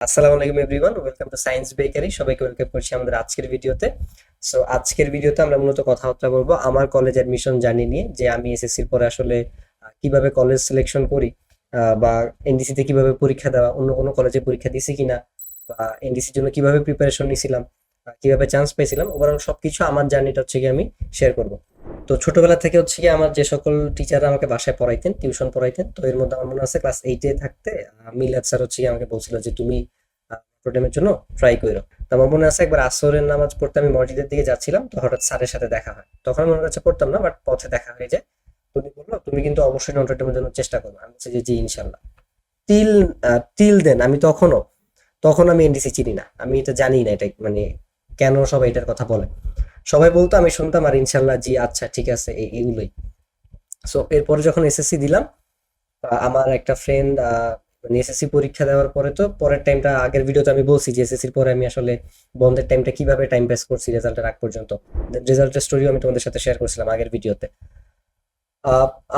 আসসালামু আলাইকুম everyone welcome to Science Bakery. সবাইকে ওয়েলকাম করছি আমাদের আজকের ভিডিওতে। সো আজকের ভিডিওতে আমরা মূলত কথাবার্তা বলব আমার কলেজ অ্যাডমিশন জানি নিয়ে যে আমি এসএসসির পরে আসলে কীভাবে কলেজ সিলেকশন করি বা এনডিসিতে কীভাবে পরীক্ষা দেওয়া অন্য কোনো কলেজে পরীক্ষা দিছি কিনা বা এনডিসির জন্য কীভাবে প্রিপারেশন নিছিলাম আহ, কীভাবে চান্স পেয়েছিলাম ওভারঅল সবকিছু আমার জার্নিটা হচ্ছে কি আমি শেয়ার করব। তো ছোটবেলা থেকে হচ্ছে কি আমার যে সকল টিচাররা আমাকে বাসায় পড়াইতেন টিউশন পড়াইতেন, তো এর মধ্যে আমার মনে আছে ক্লাস এইটে থাকতে মিলাদ স্যার হচ্ছে আমাকে বলছিল যে তুমি প্রোগ্রামের জন্য ট্রাই করো। তো আমার মনে আছে একবার আসরের নামাজ পড়তে আমি মসজিদের দিকে যাচ্ছিলাম, তো হঠাৎ স্যারের সাথে দেখা হয়। তখন ওনার কাছে পড়তাম না বাট পথে দেখা হয়ে যায়। তুমি বলল, তুমি কিন্তু অবশ্যই নটরডেমের জন্য চেষ্টা করবে। আমি বলছি যে, জি ইনশাল্লাহ টিল টিল দেন আমি তখনও, তখন আমি এনডিসি চিনি না। আমি এটা জানি না এটা মানে কেন সবাই এটার কথা বলে। সবাই বলতো, আমি শুনতাম আর ইনশাল্লাহ জি আচ্ছা ঠিক আছে এগুলোই। সো এরপরে যখন এসএসসি দিলাম আমার একটা ফ্রেন্ড মানে এসএসসি পরীক্ষা দেওয়ার পরে তো, পরের টাইমটা আগের ভিডিওতে আমি বলছি যে এসএসসির পরে আমি আসলে বন্ধের টাইমটা কীভাবে টাইম পাস করছি রেজাল্টের আগ পর্যন্ত। রেজাল্টের স্টোরিও আমি তোমাদের সাথে শেয়ার করছিলাম আগের ভিডিওতে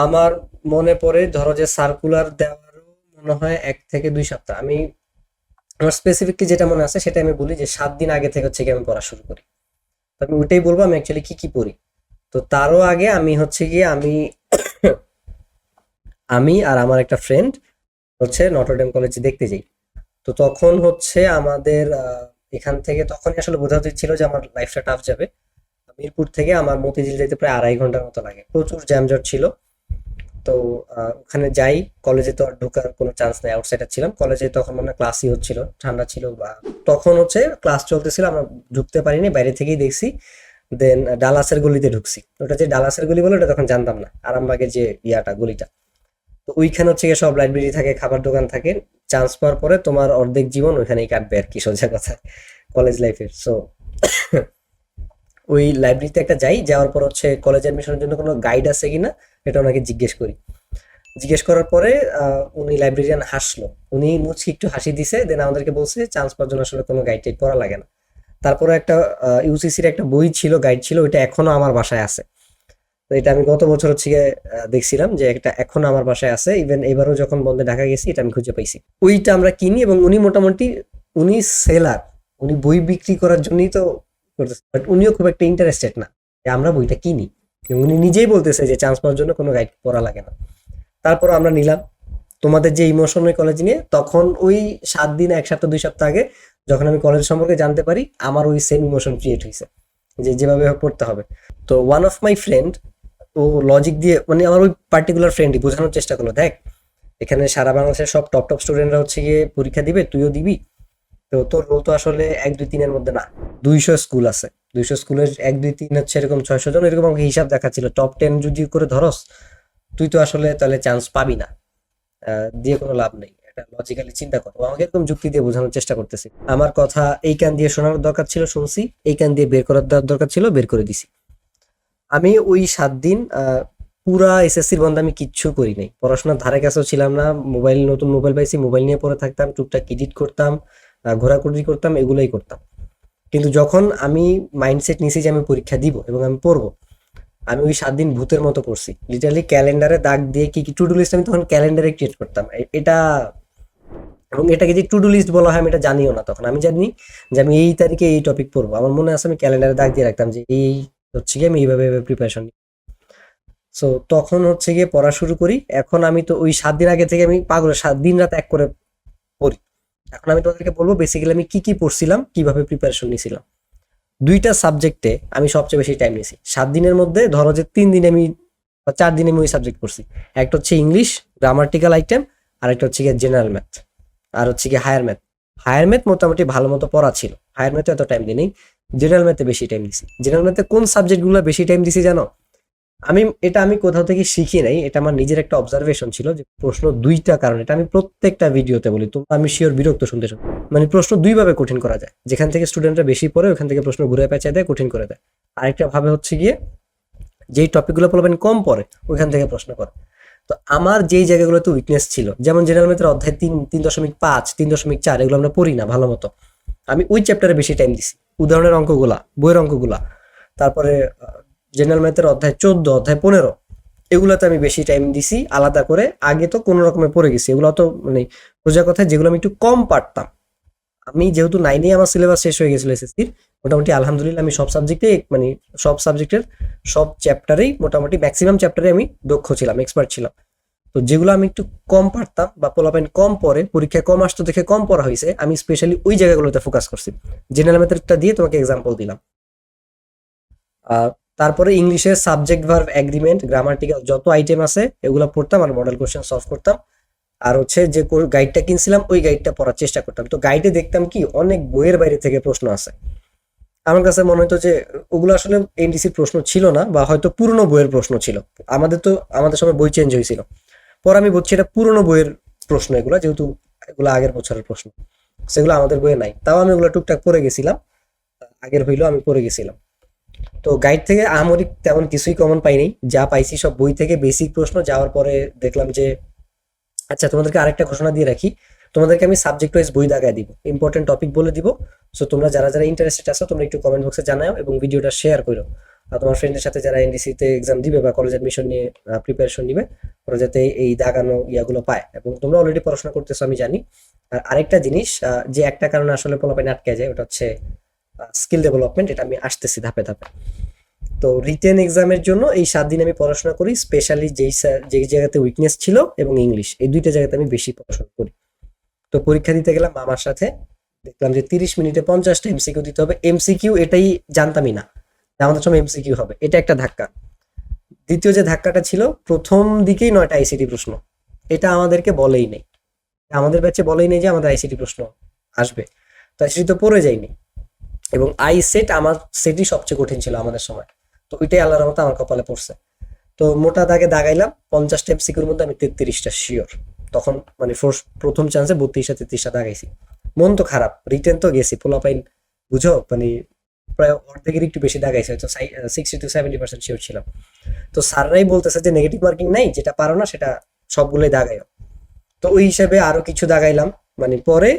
আমার মনে পড়ে, ধরো যে সার্কুলার দেওয়ারও মনে হয় এক থেকে দুই সপ্তাহ। আমি, আমার স্পেসিফিকলি যেটা মনে আছে সেটা আমি বলি যে, সাত দিন আগে থেকে হচ্ছে কি আমি পড়া শুরু করি। আমি ওইটাই বলব, আমি অ্যাকচুয়ালি কি কি পড়ি? তো তারও আগে আমি হচ্ছে গিয়ে আমি আমি আর আমার একটা ফ্রেন্ড হচ্ছে নটরডেম কলেজে দেখতে যাই। তো তখন হচ্ছে আমাদের এখান থেকে তখনই আসলে বোঝা উচিত ছিল যে আমার লাইফটা টাফ যাবে। মিরপুর থেকে আমার মতিঝিল যেতে প্রায় আড়াই ঘণ্টার মতো লাগে। প্রচুর জ্যামজট ছিল। তো ওখানে যাই। কলেজে তো আর ঢোকার কোনো চান্স নেই আউটসাইডার ছিলাম। কলেজে তখন মানে ক্লাসই হচ্ছিল, ঠান্ডা ছিল বা তখন হচ্ছে ক্লাস চলতেছিল, আমরা ঢুকতে পারিনি, বাইরে থেকেই দেখছি। দেন ডালাসের গলিতে ঢুকছি। ওটা যে ডালাসের গলি বলে, ওটা তখন জানতাম না। আরামবাগের যে ইয়াটা, গলিটা। তো ওইখানে হচ্ছে গিয়ে সব লাইব্রেরি থাকে, খাবার দোকান থাকে। চান্স পাওয়ার পরে তোমার অর্ধেক জীবন ওইখানেই কাটবে আর কি, সোজা কথা। কলেজ লাইফের সো ওই লাইব্রেরিতে একটা যাই, যাওয়ার পর হচ্ছে কলেজ অ্যাডমিশনের জন্য কোনো গাইড আছে কিনা? এটা ওনাকে জিজ্ঞেস করি। জিজ্ঞেস করার পরে উনি লাইব্রেরিয়ান হাসলো। উনি মুচকি একটু হাসি দিছে দেন আমাদেরকে বলছে চান্স পাওয়ার জন্য আসলে কোনো গাইড টাইড পড়া লাগে না। তারপরে একটা ইউসিসির একটা বই ছিল গাইড ছিল, ওইটা এখনও আমার বাসায় আছে। তো এটা আমি গত বছর হচ্ছে দেখছিলাম যে একটা এখনও আমার বাসায় আছে। ইভেন এবারও যখন বন্ধে ঢাকা গেছি, এটা আমি খুঁজে পাইছি। ওইটা আমরা কিনি এবং উনি মোটামুটি, উনি সেলার উনি বই বিক্রি করার জন্যই তো করতেছে বাট উনিও খুব একটা ইন্টারেস্টেড না যে আমরা বইটা কিনি। উনি নিজেই বলতেছে যে চান্স পাওয়ার জন্য কোনো গাইড পড়া লাগে না। তারপর আমরা নিলাম। তোমাদের যে ইমোশন ওই কলেজ নিয়ে, তখন ওই সাত দিন, এক সপ্তাহ, দুই সপ্তাহ আগে যখন আমি কলেজ সম্পর্কে জানতে পারি, আমার ওই সেম ইমোশন ক্রিয়েট হয়েছে, যে যেভাবে পড়তে হবে। তো ওয়ান অফ মাই ফ্রেন্ড ও লজিক দিয়ে মানে আমার ওই পার্টিকুলার ফ্রেন্ডই বোঝানোর চেষ্টা করল, দেখ, এখানে সারা বাংলাদেশের সব টপ টপ স্টুডেন্টরা হচ্ছে গিয়ে পরীক্ষা দিবে, তুইও দিবি? তো তোর রোল তো আসলে এক দুই তিনের মধ্যে না, দুইশো স্কুল আছে। দুইশো স্কুলের এক, দুই, তিন হচ্ছে এরকম ছয়শো জন, এরকম আমাকে হিসাব দেখাচ্ছিল। টপ টেন যদি করে ধরস, তুই তো আসলে তাহলে চান্স পাবি না। দিয়ে কোনো লাভ নেই। এটা লজিক্যালি চিন্তা কর। আমাকে এরকম যুক্তি দিয়ে বোঝানোর চেষ্টা করতেছি। আমার কথা এই কান দিয়ে শোনার দরকার ছিল, শুনছি। এই কান দিয়ে বের করার দর- দরকার ছিল, বের করে দিছি। আমি ওই সাত দিন পুরা এসএসসির বন্ধ আমি কিচ্ছু করি নাই। পড়াশোনার ধারে কাছেও ছিলাম না। মোবাইল, নতুন মোবাইল পাইছি, মোবাইল নিয়ে পড়ে থাকতাম, টুকটাক এডিট করতাম ঘোরাঘুরি করতাম, এগুলোই করতাম। কিন্তু যখন আমি মাইন্ডসেট নিয়েছি যে আমি পরীক্ষা দিব এবং আমি পড়ব, আমি ওই সাত দিন ভূতের মতো পড়ছি। লিটারালি ক্যালেন্ডারে দাগ দিয়ে কি কি টু ডু লিস্ট আমি তখন ক্যালেন্ডারে ক্রিয়েট করতাম। এটা এবং এটাকে যে টু ডু লিস্ট বলা হয় আমি এটা জানিও না তখন। আমি জানি যে আমি এই তারিখে এই টপিক পড়ব। আমার মনে আছে আমি ক্যালেন্ডারে দাগ দিয়ে রাখতাম যে এই হচ্ছে গিয়ে আমি এইভাবে প্রিপারেশন নিই সো তখন হচ্ছে গিয়ে পড়া শুরু করি। এখন আমি তো ওই সাত দিন আগে থেকে আমি পাগল, সাত দিন রাত এক করে পড়ি। এখন আমি তোমাদেরকে বলব বেসিক্যালি আমি কি কি পড়ছিলাম, কীভাবে প্রিপারেশন নিয়েছিলাম দুইটা সাবজেক্টে আমি সবচেয়ে বেশি টাইম নিয়েছি। সাত দিনের মধ্যে ধরো যে তিন দিনে আমি, বা চার দিনে আমি ওই সাবজেক্ট পড়ছি। একটা হচ্ছে ইংলিশ গ্রামার্টিক্যাল আইটেম আর একটা হচ্ছে গিয়ে জেনারেল ম্যাথ আর হচ্ছে গিয়ে হায়ার ম্যাথ হায়ার ম্যাথ মোটামুটি ভালো মতো পড়া ছিল। হায়ার ম্যাথে এত টাইম দিই নেই জেনারেল ম্যাথে বেশি টাইম দিছি জেনারেল ম্যাথে কোন সাবজেক্টগুলো বেশি টাইম দিছি জানো? আমি, এটা আমি কোথাও থেকে শিখি নাই, এটা আমার নিজের একটা অবজারভেশন ছিল যে প্রশ্ন দুইটা কারণ, এটা আমি প্রত্যেকটা ভিডিওতে বলি, তো আমি শিওর বিরক্ত শুনতে শুন মানে প্রশ্ন দুইভাবে কঠিন করা যায়, যেখান থেকে স্টুডেন্টরা বেশি পড়ে, ওখান থেকে প্রশ্ন ঘুরে পেঁচায় দেয়, কঠিন করে দেয়। আরেকটা ভাবে হচ্ছে গিয়ে, যেই টপিকগুলো পড়বেন কম পড়ে, ওইখান থেকে প্রশ্ন করে। তো আমার যেই জায়গাগুলোতে উইকনেস ছিল, যেমন জেনারেল ম্যাথের অধ্যায় তিন তিন দশমিক পাঁচ, তিন দশমিক চার, এগুলো আমরা পড়ি না, ভালো মতো। আমি ওই চ্যাপ্টারে বেশি টাইম দিছি। উদাহরণের অঙ্কগুলা, বইয়ের অঙ্কগুলা, তারপরে জেনারেল ম্যাথের অধ্যায় চোদ্দ, অধ্যায় পনেরো। এগুলোতে আমি বেশি টাইম দিছি, আলাদা করে। আগে তো কোনো রকমে পড়ে গেছি। এগুলো তো মানে সোজা কথা, যেগুলো আমি একটু কম পারতাম। আমি যেহেতু নাইনে আমার সিলেবাস শেষ হয়ে গেছিল এসএসসির মোটামুটি আলহামদুলিল্লাহ আমি সব সাবজেক্টে মানে সব সাবজেক্টের সব চ্যাপ্টারেই মোটামুটি ম্যাক্সিমাম চ্যাপ্টারে আমি দক্ষ ছিলাম এক্সপার্ট ছিলাম। তো যেগুলো আমি একটু কম পারতাম বা পোলাপাইন কম পরে পরীক্ষায় কম আসতো দেখে কম পড়া হয়েছে, আমি স্পেশালি ওই জায়গাগুলোতে ফোকাস করছি। জেনারেল ম্যাথডটা দিয়ে তোমাকে এক্সাম্পল দিলাম। আর তারপরে ইংলিশের সাবজেক্ট ভার্ভ এগ্রিমেন্ট গ্রামাটিক্যাল যত আইটেম আছে, এগুলো পড়তাম আর মডেল কোশ্চেন সলভ করতাম। আর হচ্ছে যে গাইডটা কিনছিলাম, ওই গাইডটা পড়ার চেষ্টা করতাম। তো গাইডে দেখতাম কি, অনেক বইয়ের বাইরে থেকে প্রশ্ন আছে আমার কাছে মনে হতো যে, ওগুলো আসলে এনডিসির প্রশ্ন ছিল না, বা হয়তো পুরনো বইয়ের প্রশ্ন ছিল। আমাদের তো, আমাদের সময় বই চেঞ্জ হয়েছিল। পর আমি বলছি এটা পুরনো বইয়ের প্রশ্ন এগুলো, যেহেতু এগুলো আগের বছরের প্রশ্ন। সেগুলো আমাদের বইয়ে নাই। তাও আমি ওগুলো টুকটাক পড়ে গেছিলাম। আগের হইলেও আমি পড়ে গেছিলাম। তো গাইড থেকে আহামরি তেমন কিছুই কমন পাইনি। যা পাইছি সব বই থেকে বেসিক প্রশ্ন যাওয়ার পরে দেখলাম যে আচ্ছা তোমাদেরকে আরেকটা ঘোষণা দিয়ে রাখি। তোমাদেরকে আমি সাবজেক্ট ওয়াইজ বই দাগায় দিব ইম্পর্টেন্ট টপিক বলে দিব। সো তোমরা যারা যারা ইন্টারেস্টেড আছো, তোমরা একটু কমেন্ট বক্সে জানাও এবং ভিডিওটা শেয়ার করো। আর তোমার ফ্রেন্ডের সাথে যারা এনডিসিতে এক্সাম দিবে বা কলেজ অ্যাডমিশন নিয়ে প্রিপারেশন নিবে, ওরা যাতে এই দাগানো ইয়াগুলো পায়। এবং তোমরা অলরেডি পড়াশোনা করতেছো, আমি জানি। আর আরেকটা জিনিস যে একটা কারণে আসলে পোলাপাইন আটকে যায়, ওটা হচ্ছে স্কিল ডেভেলপমেন্ট এটা আমি আসতেছি ধাপে ধাপে। তো রিটেন এক্সামের জন্য এই সাত দিন আমি পড়াশোনা করি স্পেশালি যেই যেই জায়গাতে উইকনেস ছিল এবং ইংলিশ এই দুইটা জায়গাতে আমি বেশি পড়াশোনা করি। তো পরীক্ষা দিতে গেলাম মামার সাথে, দেখলাম যে তিরিশ মিনিটে পঞ্চাশটা এমসিকিউ দিতে হবে। এমসিকিউ এটাই জানতামই না, যে আমাদের সময় এমসিকিউ হবে, এটা একটা ধাক্কা। দ্বিতীয় যে ধাক্কাটা ছিল, প্রথম দিকেই নয়টা আইসিটি প্রশ্ন, এটা আমাদেরকে বলেই নেই। আমাদের ব্যাচে বলেই নেই যে আমাদের আইসিটি প্রশ্ন আসবে। তো আইসিটি তো পড়ে যায়নি। এবং আই সেট আমার সেটই সবচেয়ে কঠিন ছিল আমাদের সময়। তো ওইটাই আল্লাহর মতো আমার কপালে পড়ছে। তো মোটা দাগে দাগাইলাম, পঞ্চাশটা এমসিকিউর মধ্যে আমি তেত্রিশটা শিওর তখন মানে ফার্স্ট প্রথম চান্সে বত্রিশটা, তেত্রিশটা দাগাইছি। মন তো খারাপ রিটেন তো গেছি, পোলাপাইন, বুঝো? মানে প্রায় অর্ধেকের একটু বেশি দাগাইছে, হয়তো sixty two seventy percent sure ছিলাম। তো স্যাররাই বলতেছে যে নেগেটিভ মার্কিং নাই, যেটা পারো না সেটা সবগুলোই দাগাইও। তো ওই হিসাবে আরও কিছু দাগাইলাম। মানে পরে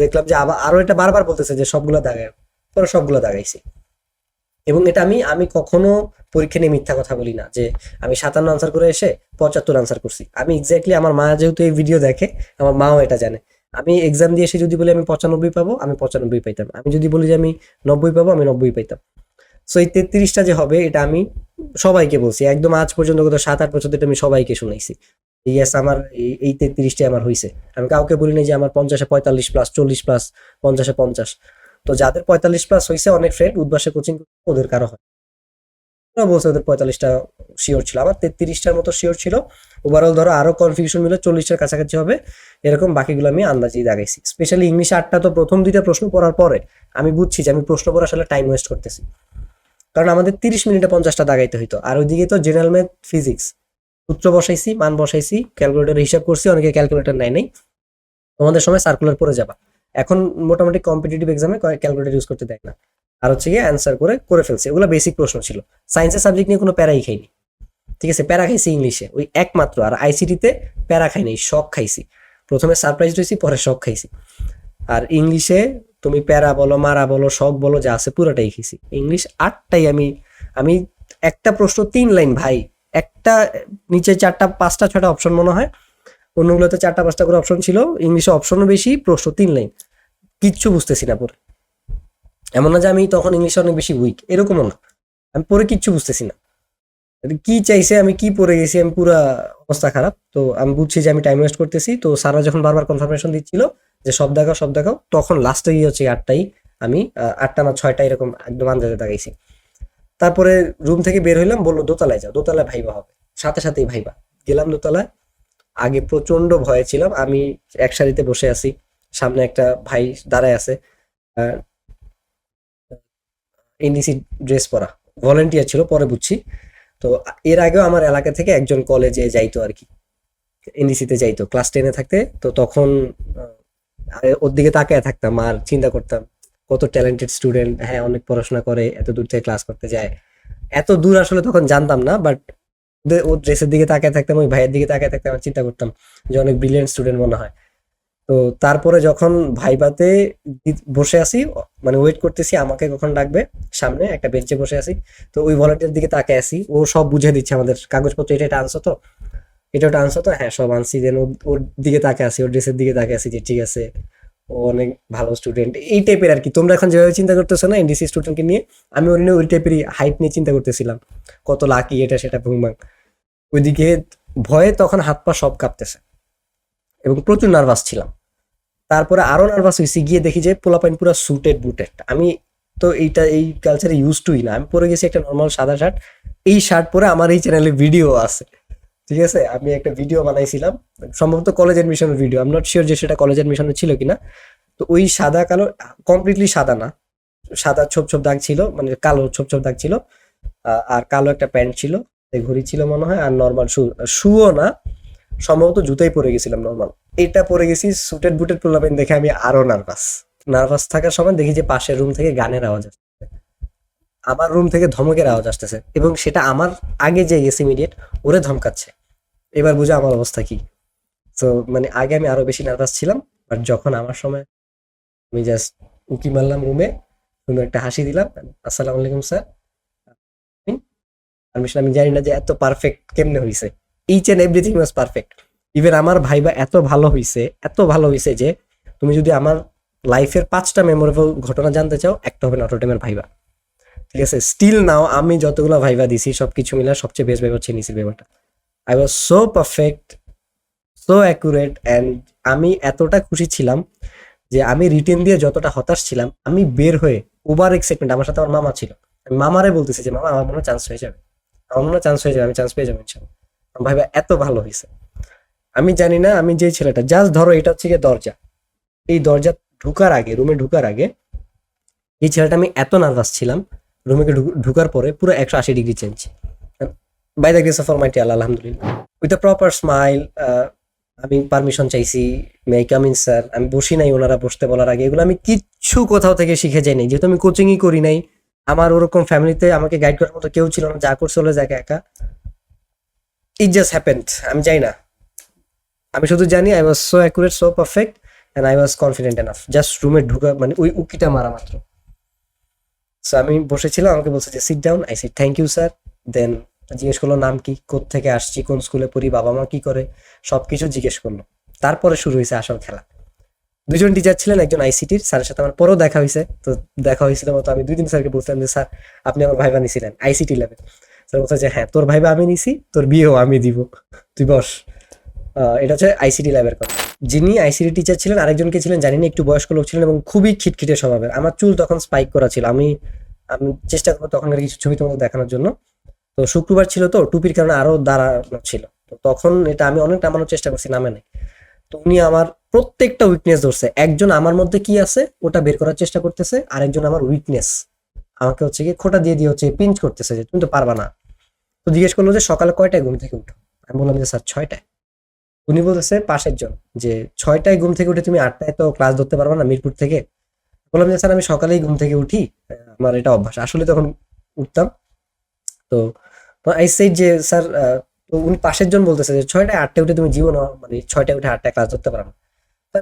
দেখলাম যে আবার, আরও এটা বারবার বলতেছে যে সবগুলো দাগাইও। পরে সবগুলো দাগাইছি। এবং এটা আমি আমি কখনো পরীক্ষা নিয়ে মিথ্যা কথা বলি না যে আমি সাতান্ন আনসার করে এসে পঁচাত্তর আনসার করছি। আমি এক্স্যাক্টলি আমার মা যেহেতু এই ভিডিও দেখে, আমার মাও এটা জানে। আমি এক্সাম দিয়ে এসে যদি বলি আমি পঁচানব্বই পাবো, আমি পঁচানব্বই পাইতাম। আমি যদি বলি যে আমি নব্বই পাবো, আমি নব্বই পাইতাম। সো এই তেত্রিশটা যে হবে, এটা আমি সবাইকে বলছি। একদম আজ পর্যন্ত কত সাত আট বছর ধরে আমি সবাইকে শুনাইছি। ইয়েস আমার এই- তেত্রিশটা আমার হয়েছে আমি কাউকে বলি নাই যে আমার পঞ্চাশে পঁয়তাল্লিশ প্লাস চল্লিশ প্লাস পঞ্চাশে পঞ্চাশ। তো যাদের পঁয়তাল্লিশ প্লাস হয়েছে অনেক ফ্রেন্ড উদ্বাসে কোচিং ওদের কারও হয় ওরা বলছে ওদের পঁয়তাল্লিশটা শিওর ছিল। আমার তেত্রিশটার মতো শিওর ছিল। ওভারঅল ধরো আরও কনফিউশন মিলে চল্লিশটার কাছাকাছি হবে। এরকম বাকিগুলো আমি আন্দাজেই দাগাইছি স্পেশালি ইংলিশ আটটা তো প্রথম দুইটা প্রশ্ন পড়ার পরে আমি বুঝছি যে আমি প্রশ্ন পড়া আসলে টাইম ওয়েস্ট করতেছি। কারণ আমাদের তিরিশ মিনিটে পঞ্চাশটা দাগাইতে হইতো। আর ওইদিকে তো জেনারেল ম্যাথ ফিজিক্স সূত্র বসাইছি, মান বসাইছি ক্যালকুলেটর হিসাব করছি, অনেকে ক্যালকুলেটর নেয় নাই। তোমাদের সময় সার্কুলার পরে যাবা। এখন মোটামুটি কম্পিটিটিভ এক্সামে ক্যালকুলেটর ইউজ করতে দেয় না। আর হচ্ছে গিয়ে অ্যান্সার করে করে ফেলছে। ওগুলো বেসিক প্রশ্ন ছিল। সায়েন্সের সাবজেক্ট নিয়ে কোনো প্যারাই খাইনি। ঠিক আছে? প্যারা খাইছি ইংলিশে। ওই একমাত্র। আর আইসিটিতে প্যারা খাই নাই শখ খাইছি। প্রথমে সারপ্রাইজ হয়েছি পরে শখ খাইছি। আর ইংলিশে তুমি প্যারা বলো, মারা বলো, শখ বলো, যা আছে পুরোটাই খেয়েছি ইংলিশ আটটাই আমি আমি একটা প্রশ্ন তিন লাইন, ভাই। একটা নিচে চারটা, পাঁচটা ছটা অপশন মনে হয়। অন্যগুলোতে চারটা পাঁচটা করে অপশন ছিল। ইংলিশে অপশনও বেশি, প্রশ্ন তিন লাইন কিচ্ছু বুঝতেছি না পরে। এমন না যে আমি তখন ইংলিশে অনেক বেশি উইক এরকমও না। আমি পরে কিচ্ছু বুঝতেছি না। কি চাইছে, আমি কি পড়ে গেছি, আমি পুরা অবস্থা খারাপ। তো আমি বুঝছি যে আমি টাইম ওয়েস্ট করতেছি। তো সারা যখন বারবার কনফার্মেশন দিচ্ছিল যে সব দেখাও সব দেখাও, তখন লাস্টে গিয়ে হচ্ছে আটটাই আমি আটটা না ছয়টা এরকম একদম আন্দাজে দেখাইছি। তারপরে রুম থেকে বের হইলাম, বলল, দোতলায় যাও, দোতলায় ভাইবা হবে। সাথে সাথেই ভাইবা। গেলাম দোতলায় আগে প্রচণ্ড ভয়ে ছিলাম। আমি এক সারিতে বসে আছি। সামনে একটা ভাই দাঁড়ায় আছে। এনডিসি ড্রেস পরা। ভলেন্টিয়ার ছিল, পরে বুঝছি। তো এর আগেও আমার এলাকা থেকে একজন কলেজে যাইতো আর কি। এনডিসিতে যাইতো, ক্লাস টেনে থাকতে। তো তখন ওর দিকে তাকায় থাকতাম, আর চিন্তা করতাম, কত ট্যালেন্টেড স্টুডেন্ট হ্যাঁ অনেক পড়াশোনা করে, এত দূর থেকে ক্লাস করতে যায়। এত দূর আসলে তখন জানতাম না বাট ওর ড্রেসের দিকে তাকায় থাকতাম, ওই ভাইয়ের দিকে তাকায় থাকতাম চিন্তা করতাম যে অনেক ব্রিলিয়েন্ট স্টুডেন্ট মনে হয়। তো তারপরে যখন ভাইবাতে বসে আছি মানে ওয়েট করতেছি, আমাকে কখন ডাকবে, সামনে একটা বেঞ্চে বসে আছি। তো ওই ভলেন্টিয়ার দিকে তাকে আছি, ও সব বুঝে দিচ্ছে আমাদের কাগজপত্র, এটা এটা আনছো তো? এটা ওটা আনছো তো? হ্যাঁ সব আনছি দেন ওর দিকে তাকে আছি, ওর ড্রেসের দিকে তাকে আছি যে ঠিক আছে। ও অনেক ভালো স্টুডেন্ট এই টাইপের আর কি। তোমরা এখন যেভাবে চিন্তা করতেছো না এনডিসি স্টুডেন্টকে নিয়ে, আমি ওই নিয়ে ওই টাইপেরই হাইপ নিয়ে চিন্তা করতেছিলাম। কত লাকি এটা, সেটা ভুংবাং ওইদিকে ভয়ে তখন হাত পা সব কাঁপতেছে। এবং প্রচুর নার্ভাস ছিলাম। তারপরে আরও নার্ভাস হয়েছি গিয়ে দেখি যে পোলাপাইন পুরো সুটেড বুটেড আমি তো এইটা, এই কালচারে ইউজ টুই না। আমি পরে গেছি একটা নর্মাল সাদা শার্ট এই শার্ট পরে আমার এই চ্যানেলে ভিডিও আছে। ঠিক আছে? আমি একটা ভিডিও বানাইছিলাম, সম্ভবত কলেজ এডমিশনের ভিডিও আমি নট শিওর যে সেটা কলেজ এডমিশনে ছিল কিনা। তো ওই সাদা কালো কমপ্লিটলি সাদা না, সাদা ছোপ ছোপ দাগ ছিল মানে কালো ছোপ ছোপ দাগ ছিল আর কালো একটা প্যান্ট ছিল ঘড়ি ছিল মনে হয়, আর নর্মাল শু শুও না, সম্ভবত জুতাই পরে গেছিলাম নর্মাল এটা পরে গেছি সুটেড বুটেড পোলাপেন দেখে আমি আরও নার্ভাস নার্ভাস থাকার সময় দেখি যে পাশের রুম থেকে গানের আওয়াজ আমার রুম থেকে ধমকের আওয়াজ আসতেছে এবং সেটা আমার আগে যে এসি ইমিডিয়েট ওরে ধমকাচ্ছে। এবার বুঝে আমার অবস্থা কি। তো মানে আগে আমি আরও বেশি নার্ভাস ছিলাম বাট যখন আমার সময় আমি জাস্ট উকি মারলাম রুমে সুন্দর একটা হাসি দিলাম আসসালামু আলাইকুম স্যার পারমিশন আমি জানি না যে এত পারফেক্ট কেমনে হয়েছে each and everything was perfect even আমার ভাইবা এত ভালো হয়েছে এত ভালো হয়েছে যে, তুমি যদি আমার লাইফের পাঁচটা মেমোরেবল ঘটনা জানতে চাও, একটা হবে নটরডেমের ভাইবা। ঠিক আছে? স্টিল নাও আমি যতগুলো ভাইবা দিছি, সবকিছু মিলে সবচেয়ে বেস্ট ভাইবা হচ্ছে নিসির ভাইবাটা I was so perfect so accurate and আমি এতটা খুশি ছিলাম যে আমি রিটেন দিয়ে যতটা হতাশ ছিলাম, আমি বের হয়ে ওভার এক্সাইটমেন্ট আমার সাথে আমার মামা ছিল। আমি মামারে বলতেছি যে, মামা, আমার মনে চান্স হয়ে যাবে। আমার মনে চান্স হয়ে যাবে, আমি চান্স পেয়ে যাব ইনশাল্লাহ। আমার ভাইবা এত ভালো হয়েছে। আমি জানি না, আমি যে ছেলেটা জাস্ট ধরো এটা হচ্ছে গিয়ে দরজা। এই দরজা ঢুকার আগে রুমে ঢুকার আগে, এই ছেলেটা আমি এত নার্ভাস ছিলাম রুমে ঢুকার পরে পুরো একশো আশি degree change by the grace of mighty Allah আলহামদুলিল্লাহ। উইথ প্রপার স্মাইল আমি পারমিশন চাইছি মে কাম ইন স্যার আমি বসি নাই ওনারা বসতে বলার আগে। এগুলো আমি কিচ্ছু কোথাও থেকে শিখে যাই নাই। যেহেতু আমি কোচিংই করি নাই, আমার ওরকম ফ্যামিলিতে আমাকে গাইড করার মতো কেউ ছিল না, যা করছে হলে যাকে একা। ইট জাস্ট হ্যাপেন্ড আমি জানি না। আমি শুধু জানি I was so accurate so perfect and I was confident enough just রুমে ঢুকা মানে ওই উকিটা মারা মাত্র। সো আমি বসেছিলাম, আমাকে বলছে যে sit down I sit thank you sir then জিজ্ঞেস করল, নাম কি? থেকে আসছি? কোন স্কুলে পড়ি? বাবা মা কি করে? সবকিছু জিজ্ঞেস করল। তারপরে শুরু হয়েছে আসল খেলা। দুজন টিচার ছিলেন একজন আইসিটির স্যারের সাথে আমার পরেও দেখা হয়েছে। তো দেখা হয়েছিল মতো আমি দুই দিন স্যারকে বলছিলাম যে, স্যার, আপনি আমার ভাইবা নিছিলেন আইসিটি লেভেল স্যার বলছে যে হ্যাঁ তোর ভাইবা আমি নিছি, তোর বিয়েও আমি দিব। তুই বস। এটা হচ্ছে আইসিটি ল্যাবের কথা। যিনি আইসিটি টিচার ছিলেন, আরেকজনকে ছিলেন, জানি না, একটু বয়স্ক লোক ছিলেন এবং খুবই খিটখিটে স্বভাবের। আমার চুল তখন স্পাইক করা ছিল। আমি আমি চেষ্টা করব তখনকার কিছু ছবি তোমাকে দেখানোর জন্য। তো শুক্রবার ছিল তো, টুপির কারণে আরও দাঁড়ানো ছিল। তো তখন এটা আমি অনেক নামানোর চেষ্টা করছি, নামে নাই। তো উনি আমার প্রত্যেকটা উইকনেস ধরছে। একজন আমার মধ্যে কি আছে, ওটা বের করার চেষ্টা করতেছে, আরেকজন আমার উইকনেস আমাকে হচ্ছে কি খোটা দিয়ে দিয়ে হচ্ছে পিঞ্চ করতেছে যে, তুমি তো পারবা না। তো জিজ্ঞেস করল যে, সকালে কয়টায় ঘুম থেকে উঠো? আমি বললাম যে, স্যার, ছয়টায়। উনি বলতেছে পাশের জন, যে ছয়টায় ঘুম থেকে উঠে তুমি আটটায় তো ক্লাস ধরতে পারবা না মিরপুর থেকে। বললাম যে স্যার, আমি সকালেই ঘুম থেকে উঠি। আমার এটা অভ্যাস। আসলে তখন উঠতাম। তো যে, স্যার উনি পাশের জন বলতেছে যে, ছয়টায় আটটায় উঠে তুমি জীবন মানে ছয়টায় উঠে আটটায় ক্লাস ধরতে পারো না।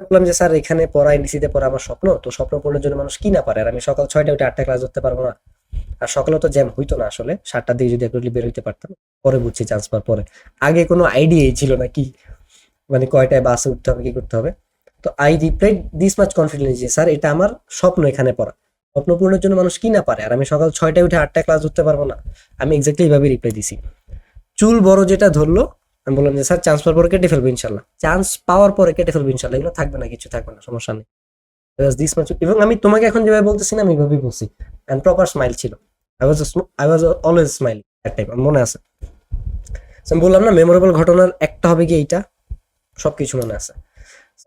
বললাম যে, স্যার, এখানে পড়া এনডিসিতে পড়া আমার স্বপ্ন। তো স্বপ্ন পূরণের জন্য মানুষ কি না পারে? আর আমি সকাল ছয়টায় উঠে আটটায় ক্লাস ধরতে পারব না। আর সকালে তো জ্যাম হইতো না আসলে। সাতটার দিকে যদি একটু বের হইতে পারতাম। পরে বুঝছি চান্স পাওয়ার পরে। আগে কোনো আইডিয়াই ছিল না কি মানে কয়টায় বাসে উঠতে হবে, কি করতে হবে? তো I replied this much confidence যে স্যার এটা আমার স্বপ্ন এখানে পড়া। স্বপ্ন পূরণের জন্য মানুষ কি না পারে? আর আমি সকাল ছয়টায় উঠে আটটায় ক্লাস ধরতে পারব না। আমি এক্স্যাক্টলি এইভাবে রিপ্লাই দিছি। চুল বড় যেটা ধরলো, আমি বললাম যে স্যার চান্স পাওয়ার পরে কেটে ফেলব, ইনশাল্লাহ। চান্স পাওয়ার পরে কেটে ফেলব, ইনশাল্লাহ। এগুলো থাকবে না, কিছু থাকবে না, সমস্যা নেই। দিস মাচ এবং আমি তোমাকে এখন যেভাবে বলতেছি না, আমি এইভাবেই বলছি। অ্যান্ড প্রপার স্মাইল ছিল। I was I was always smile এক টাইপ মনে আছে? আমি বললাম, না মেমোরেবল ঘটনার একটা হবে কি এইটা? সবকিছু মনে আছে।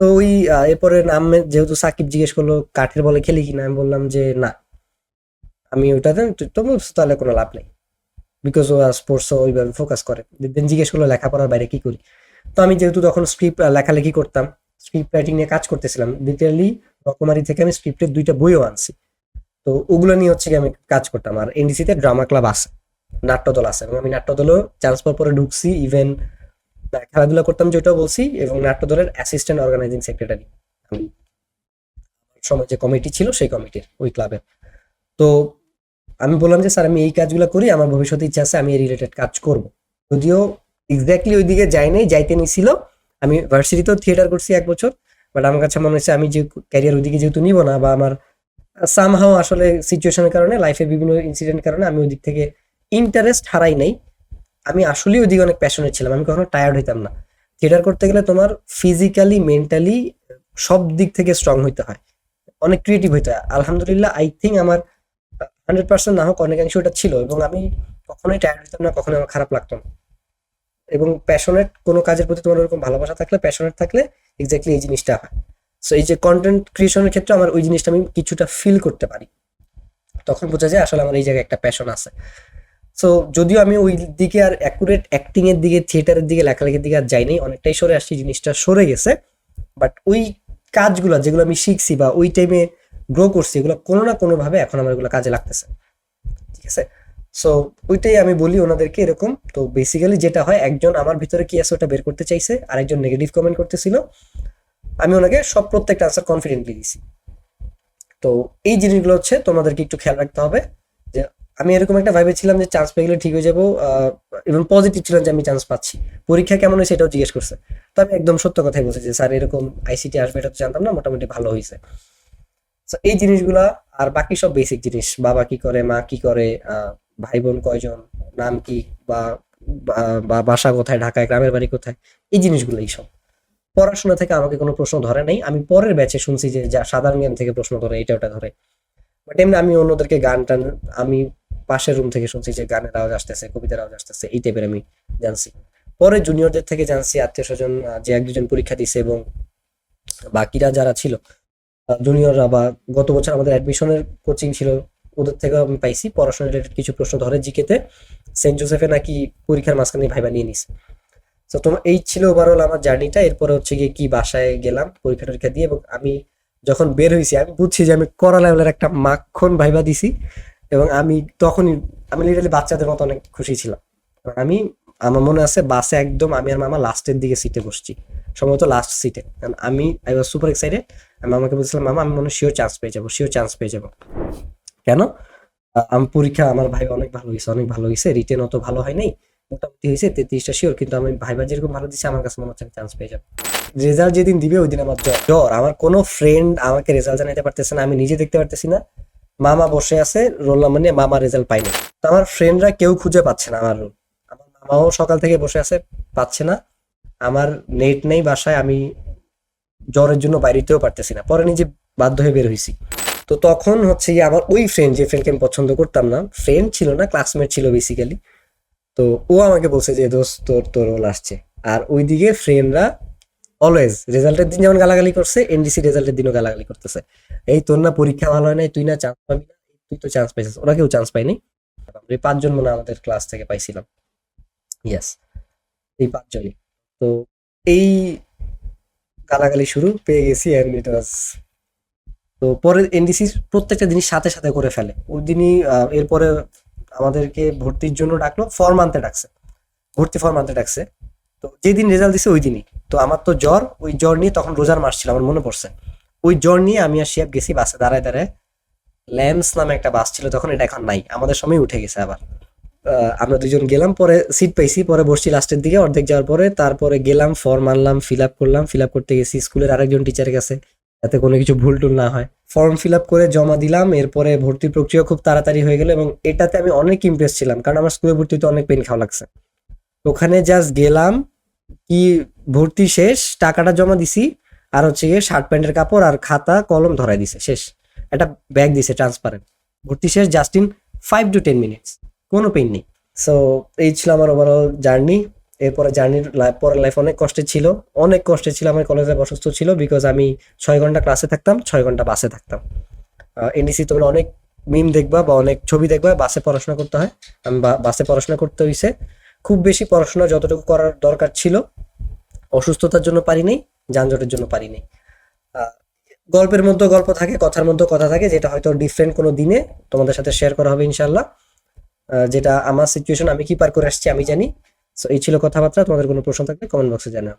তো ওই এরপরে নামে যেহেতু সাকিব জিজ্ঞেস করল, কাঠের বলে খেলি কিনা? আমি বললাম যে, না। আমি ওটাতে, তো তাহলে কোনো লাভ নেই। বিকজ ও স্পোর্টস ওইভাবে ফোকাস করে। দেন জিজ্ঞেস করল, লেখাপড়ার বাইরে কি করি? তো আমি যেহেতু তখন স্ক্রিপ্ট লেখালেখি করতাম স্ক্রিপ্ট রাইটিং নিয়ে কাজ করতেছিলাম লিটারালি রকমারি থেকে আমি স্ক্রিপ্টের দুইটা বইও আনছি। তো ওগুলো নিয়ে হচ্ছে কি আমি কাজ করতাম। আর এনডিসিতে ড্রামা ক্লাব আছে, নাট্যদল আছে। এবং আমি নাট্যদলও চান্স পর পরে ঢুকছি ইভেন খেলাধুলা করতাম যেটাও বলছি এবং নাট্যদলের অ্যাসিস্ট্যান্ট অর্গানাইজিং সেক্রেটারি আমি সময় যে কমিটি ছিল সেই কমিটির ওই ক্লাবের তো আমি বললাম যে, স্যার, আমি এই কাজগুলো করি, আমার ভবিষ্যতে ইচ্ছা আছে, আমি এই রিলেটেড কাজ করব। যদিও এক্স্যাক্টলি ওইদিকে যাই নাই, যাইতে নিছিল আমি ভার্সিটিতেও থিয়েটার করছি এক বছর বাট আমার কাছে মনে হচ্ছে আমি যে ক্যারিয়ার ওইদিকে যেহেতু নিব না বা আমার সামহাও আসলে সিচুয়েশনের কারণে লাইফে বিভিন্ন ইনসিডেন্টের কারণে আমি ওই দিক থেকে ইন্টারেস্ট হারাই নাই। আমি আসলেই ওইদিকে অনেক প্যাশনেট ছিলাম, আমি কখনো টায়ার্ড হইতাম না। থিয়েটার করতে গেলে তোমার ফিজিক্যালি মেন্টালি সব দিক থেকে স্ট্রং হইতে হয়। অনেক ক্রিয়েটিভ হইতে হয়। আলহামদুলিল্লাহ আই থিঙ্ক আমার হান্ড্রেড পার্সেন্ট না হোক, অনেকাংশ ওটা ছিল এবং আমি কখনোই টায়ার্ড হইতাম না, কখনোই আমার খারাপ লাগতো না। এবং প্যাশনেট কোনো কাজের প্রতি তোমার ওরকম ভালোবাসা থাকলে প্যাশনেট থাকলে এক্স্যাক্টলি এই জিনিসটা হয়। সো এই যে কন্টেন্ট ক্রিয়েশনের ক্ষেত্রে আমার ওই জিনিসটা আমি কিছুটা ফিল করতে পারি। তখন বোঝা যায় আসলে আমার এই জায়গায় একটা প্যাশন আছে। সো যদিও আমি ওই দিকে আর অ্যাকুরেট অ্যাক্টিং এর দিকে থিয়েটারের দিকে, লেখালেখির দিকে আর যাইনি, অনেকটাই সরে আসছি, জিনিসটা সরে গেছে। বাট ওই কাজগুলো যেগুলো আমি শিখছি বা ওই টাইমে গ্রো করছি, এগুলো কোনো না কোনোভাবে এখন আমার এগুলো কাজে লাগতেছে। ঠিক আছে? সো ওইটাই আমি বলি ওনাদেরকে এরকম। তো বেসিক্যালি যেটা হয়, একজন আমার ভিতরে কি আছে ওটা বের করতে চাইছে আর একজন নেগেটিভ কমেন্ট করতেছিল। আমি ওনাকে সব প্রত্যেকটা আনসার কনফিডেন্টলি দিছি। তো এই জিনিসগুলো হচ্ছে তোমাদেরকে একটু খেয়াল রাখতে হবে। আমি এরকম একটা ভাইবে ছিলাম যে চান্স পেয়ে গেলে ঠিক হয়ে যাব এবং পজিটিভ ছিলাম যে আমি চান্স পাচ্ছি। পরীক্ষা কেমন হয়েছে এটাও জিজ্ঞেস করছে। তো আমি একদম সত্য কথাই বলছি যে, স্যার, এরকম আইসিটি আসবে, এটা তো জানতাম না, মোটামুটি ভালো হয়েছে। তো এই জিনিসগুলা আর বাকি সব বেসিক জিনিস, বাবা কি করে, মা কি করে ভাই বোন কয়জন, নাম কি, বা, বা- বাসা কোথায়, ঢাকায়, গ্রামের বাড়ি কোথায়, এই জিনিসগুলো সব। পড়াশোনা থেকে আমাকে কোনো প্রশ্ন ধরে নাই। আমি পরের ব্যাচে শুনছি যে, যা সাধারণ জ্ঞান থেকে প্রশ্ন ধরে, এটা ওটা ধরে। বাট এমনি আমি অন্যদেরকে গান টান আমি পাশের রুম থেকে শুনছি যে গানের আওয়াজ আসতেছে, কবিতার আওয়াজ আসতেছে, এই টাইপের আমি জানছি। পরে জুনিয়রদের থেকে জানছি, আত্মীয় স্বজন যে এক দুজন পরীক্ষা দিছে এবং বাকিরা যারা ছিল জুনিয়ররা বা গত বছর আমাদের অ্যাডমিশনের কোচিং ছিল, ওদের থেকে আমি পাইছি। পড়াশোনা রিলেটেড কিছু প্রশ্ন ধরে জিকেতে সেন্ট জোসেফে নাকি পরীক্ষার মাঝখানে ভাইবা নিয়ে নিছে। তো তোমার এই ছিল ওভারঅল আমার জার্নিটা এরপরে হচ্ছে গিয়ে কি বাসায় গেলাম পরীক্ষা টরীক্ষা দিয়ে এবং আমি যখন বের হয়েছি আমি বুঝছি যে আমি করা লেভেলের একটা মাখন ভাইবা দিছি। এবং আমি তখনই, আমি লিটারালি বাচ্চাদের মতো অনেক খুশি ছিলাম। আমি, আমার মনে আছে বাসে একদম আমি আর মামা লাস্টের দিকে সিটে বসছি। সম্ভবত লাস্ট সিটে আমি আই ওয়াজ সুপার এক্সাইটেড আমি মামাকে বলছিলাম, মামা, আমি মনে শিওর চান্স পেয়ে যাব শিওর চান্স পেয়ে যাব। কেন? আমার পরীক্ষা, আমার ভাই অনেক ভালো হয়েছে, অনেক ভালো হয়েছে। রিটেন অত ভালো হয় নাই। মোটামুটি হয়েছে, তেত্রিশটা শিওর কিন্তু আমি ভাইবা যেরকম ভালো দিচ্ছে আমার কাছে মনে হচ্ছে চান্স পেয়ে যাব। রেজাল্ট যেদিন দিবে ওই দিন আমার জ্বর। আমার কোনো ফ্রেন্ড আমাকে রেজাল্ট জানাতে পারতেছে না, আমি নিজে দেখতে পারতেছি না। মামা বসে আছে রোল নাম্বার নিয়ে মামা রেজাল্ট পাইনি তো আমার ফ্রেন্ডরা কেউ খুঁজে পাচ্ছে না, আমার রোল আমার মামাও সকাল থেকে বসে আছে, পাচ্ছে না। আমার নেট নেই বাসায়, আমি জ্বরের জন্য বাইরেতেও পারতেছি না। পরে নিজে বাধ্য হয়ে বের হয়েছি তো তখন হচ্ছে গিয়ে আমার ওই ফ্রেন্ড যে ফ্রেন্ডকে আমি পছন্দ করতাম না ফ্রেন্ড ছিল না ক্লাসমেট ছিল বেসিক্যালি তো ও আমাকে বলছে যে, দোস্ত, তোর তোর রোল আসছে। আর ওইদিকে ফ্রেন্ডরা অলওয়েজ রেজাল্টের দিন যেমন গালাগালি করছে এনডিসি রেজাল্টের দিনও গালাগালি করতেছে। এই তোর না পরীক্ষা ভালো হয় নাই, তুই না চান্স পাবি না তুই তো চান্স পাইছিস। ওরা কেউ চান্স পাইনি আমরা পাঁচজন মনে আমাদের ক্লাস থেকে পাইছিলাম। ইয়াস এই পাঁচজনই। তো এই গালাগালি শুরু, পেয়ে গেছি অ্যান্ড ইট ওয়াজ তো পরে এনডিসি প্রত্যেকটা জিনিস সাথে সাথে করে ফেলে। ওই দিনই এরপরে আমাদেরকে ভর্তির জন্য ডাকলো ফর্ম আনতে ডাকছে। ভর্তি ফর্ম আনতে ডাকছে। তো যেদিন রেজাল্ট দিছে ওই দিনই তো আমার তো জ্বর, ওই জ্বর নিয়ে তখন রোজার মাস ছিল, আমার মনে পড়ছে। ওই জ্বর নিয়ে আমি আর শিয়াব গেছি বাসে, দাঁড়ায় দাঁড়ায়। ল্যাম্পস নামে একটা বাস ছিল, তখন এটা এখন নাই, আমাদের সময় উঠে গেছে আবার। আমরা দুজন গেলাম, পরে সিট পাইছি, পরে বসছি লাস্টের দিকে, অর্ধেক যাওয়ার পরে তারপরে গেলাম ফর্ম আনলাম ফিল আপ করলাম ফিল আপ করতে গেছি, স্কুলের আরেকজন টিচারের কাছে, যাতে কোনো কিছু ভুল টুল না হয়। ফর্ম ফিল আপ করে জমা দিলাম, এরপরে ভর্তির প্রক্রিয়া খুব তাড়াতাড়ি হয়ে গেল এবং এটাতে আমি অনেক ইমপ্রেস ছিলাম, কারণ আমার স্কুলে ভর্তিতে অনেক পেন খাওয়া লাগছে। ওখানে জাস্ট গেলাম কি ভর্তি শেষ, টাকাটা জমা দিছি, আর হচ্ছে গিয়ে শার্ট প্যান্টের কাপড় আর খাতা, কলম ধরাই দিছে, শেষ। একটা ব্যাগ দিছে ট্রান্সপারেন্ট ভর্তি শেষ just in five to ten minutes কোনো পেন নেই। সো এই ছিল আমার ওভারঅল জার্নি এরপরে জার্নির পরের লাইফ অনেক কষ্টের ছিল। অনেক কষ্টের ছিল, আমার কলেজে অসুস্থ ছিল বিকজ আমি ছয় ঘণ্টা ক্লাসে থাকতাম, ছয় ঘণ্টা বাসে থাকতাম। এনডিসি তোমরা অনেক মিম দেখবা বা অনেক ছবি দেখবা বাসে পড়াশোনা করতে হয়। আমি বাসে পড়াশোনা করতে হয়েছে খুব বেশি পড়াশোনা যতটুকু করার দরকার ছিল, অসুস্থতার জন্য পারি নাই, যানজটের জন্য পারি নাই। গল্পের মধ্যে গল্প থাকে, কথার মধ্যে কথা থাকে, যেটা হয়তো ডিফারেন্ট কোনো দিনে তোমাদের সাথে শেয়ার করা হবে ইনশাল্লাহ যেটা আমার সিচুয়েশন আমি কি পার করে আসছি আমি জানি। সো এই ছিল কথাবার্তা, তোমাদের কোনো প্রশ্ন থাকলে কমেন্ট বক্সে জানাও।